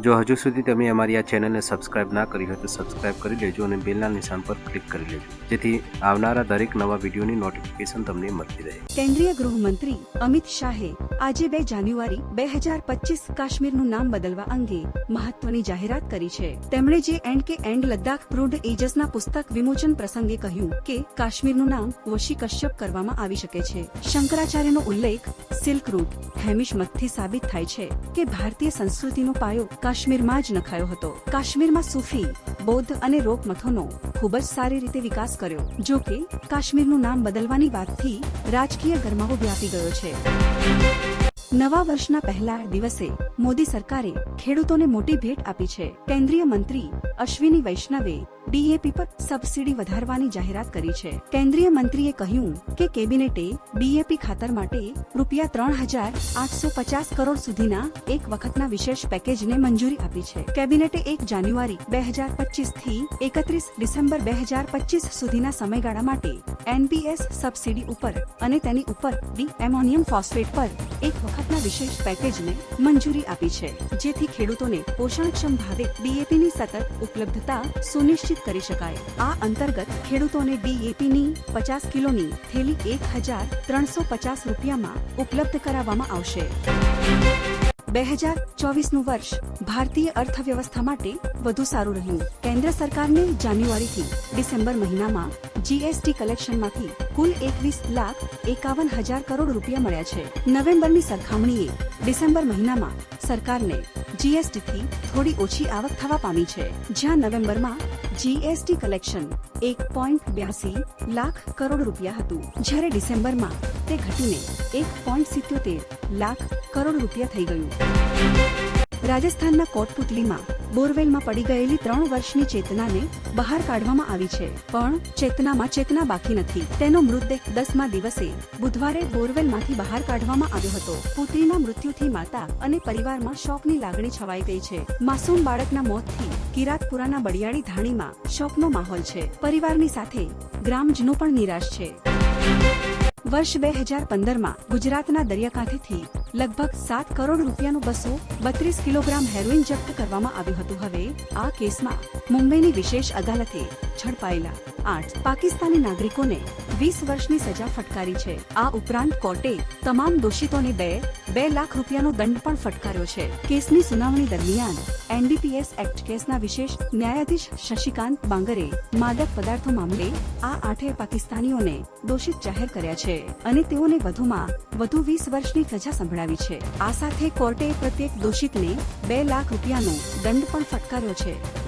જો હજુ સુધી તમે અમારી આ ચેનલને સબસ્ક્રાઇબ ના કરી હોય તો સબસ્ક્રાઇબ કરી લેજો અને બેલના નિશાન પર ક્લિક કરી લેજો. જેથી આવનારા દરેક નવા વિડીયોની નોટિફિકેશન તમને મળતી રહે. કેન્દ્રીય ગૃહમંત્રી અમિત શાહે આજે બે જાન્યુઆરી બે હજાર પચીસ કાશ્મીરનું નામ બદલવા અંગે મહત્વની જાહેરાત કરી છે. તેમણે જે એન્ડ કે એન્ડ લદ્દાખ પ્રુડ એજસના પુસ્તક વિમોચન પ્રસંગે કહ્યું કે કાશ્મીરનું નામ વશી કશ્યપ કરવામાં આવી શકે છે. શંકરાચાર્યનો ઉલ્લેખ સિલ્ક રૂટ, હેમિશ મતથી સાબિત થાય છે કે ભારતીય સંસ્કૃતિનો પાયો કાશ્મીરમાં જ નખાયો હતો. કાશ્મીરમાં સૂફી, બૌદ્ધ અને રોક મથોનો ખૂબ જ સારી રીતે વિકાસ કર્યો, જો કે કાશ્મીરનું નામ બદલવાની વાતથી રાજકીય ગરમાવો વ્યાપી ગયો છે. નવા વર્ષના પહેલા દિવસે મોદી સરકારે ખેડૂતોને મોટી ભેટ આપી છે. કેન્દ્રીય મંત્રી અશ્વિની વૈષ્ણવે ડીએપી પર સબસિડી વધારવાની જાહેરાત કરી છે. કેન્દ્રીય મંત્રીએ કહ્યું કે કેબિનેટે ડીએપી ખાતર માટે રૂપિયા ત્રણ હજાર આઠસો પચાસ કરોડ સુધીના એક વખતના વિશેષ પેકેજને મંજૂરી આપી છે. કેબિનેટે એક જાન્યુઆરી બે હજાર પચીસથી એકત્રીસ ડિસેમ્બર બે હજાર પચીસ સુધીના સમયગાળા માટે એનપીએસ સબસિડી ઉપર અને તેની ઉપર ડી એમોનિયમ ફોસ્ફેટ પર એક વખતના વિશેષ પેકેજને મંજૂરી આપી છે, જેથી ખેડૂતોને પોષણક્ષમ ભાવે ડીએપીની સતત ઉપલબ્ધતા સુનિશ્ચિત કરી શકાય. આ અંતર્ગત ખેડૂતોને ડીએપીની પચાસ કિલોની થેલી એક હજાર ત્રણસો પચાસ રૂપિયામાં ઉપલબ્ધ કરાવવામાં આવશે. બે હજાર ચોવીસનું વર્ષ ભારતીય અર્થવ્યવસ્થા માટે વધુ સારું રહ્યું. કેન્દ્ર સરકારને જાન્યુઆરીથી ડિસેમ્બર મહિનામાં જીએસટી કલેક્શનમાંથી કુલ એકવીસ લાખ એકાવન હજાર કરોડ રૂપિયા મળ્યા છે. નવેમ્બરની સરખામણીએ ડિસેમ્બર મહિનામાં સરકારને જીએસટીથી થોડી ઓછી આવક થવા પામી છે. જ્યાં નવેમ્બરમાં જીએસટી કલેક્શન એક પોઈન્ટ બ્યાસી લાખ કરોડ રૂપિયા હતું. જ્યારે ડિસેમ્બરમાં તે ઘટીને એક પોઈન્ટ સિત્યોતેર લાખ કરોડ રૂપિયા થઈ ગયું. રાજસ્થાનના કોટપુતલીમાં બોરવેલમાં પડી ગયેલી ત્રણ વર્ષની ચેતનાને બહાર કાઢવામાં આવી છે. પણ ચેતનામાં ચેતના બાકી નથી. તેનો મૃતદેહ દસમા દિવસે બુધવારે બોરવેલમાંથી બહાર કાઢવામાં આવ્યો હતો. પુત્રીના મૃત્યુથી માતા અને પરિવારમાં શોકની લાગણી છવાઈ ગઈ છે. માસૂમ બાળકના મોતથી કિરાતપુરાના બડિયાળી ધાણીમાં શોકનો માહોલ છે. પરિવારની સાથે ગ્રામજનો પણ નિરાશ છે. વર્ષ બે હજાર પંદરમાં ગુજરાતના દરિયાકાંઠેથી લગભગ સાત કરોડ રૂપિયાનું બસો બત્રીસ કિલોગ્રામ હેરોઇન જપ્ત કરવામાં આવ્યું હતું. હવે આ કેસમાં મુંબઈની વિશેષ અદાલતે ઝડપાયેલા આઠ પાકિસ્તાની નાગરિકોને વીસ વર્ષની સજા ફટકારી છે. આ ઉપરાંત કોર્ટે તમામ દોષિતોને બે બે લાખ રૂપિયાનો દંડ પણ ફટકાર્યો છે. કેસની સુનાવણી દરમિયાન એનડીપીએસ એક્ટ કેસના વિશેષ ન્યાયાધીશ શશિકાંત બાંગરે માદક પદાર્થો મામલે આ આઠે પાકિસ્તાનીઓને દોષિત જાહેર કર્યા છે અને તેઓને વધુમાં વધુ વીસ વર્ષની સજા સંભળાવી છે. આ સાથે કોર્ટે પ્રત્યેક દોષિતને બે લાખ રૂપિયાનો દંડ પણ ફટકાર્યો છે.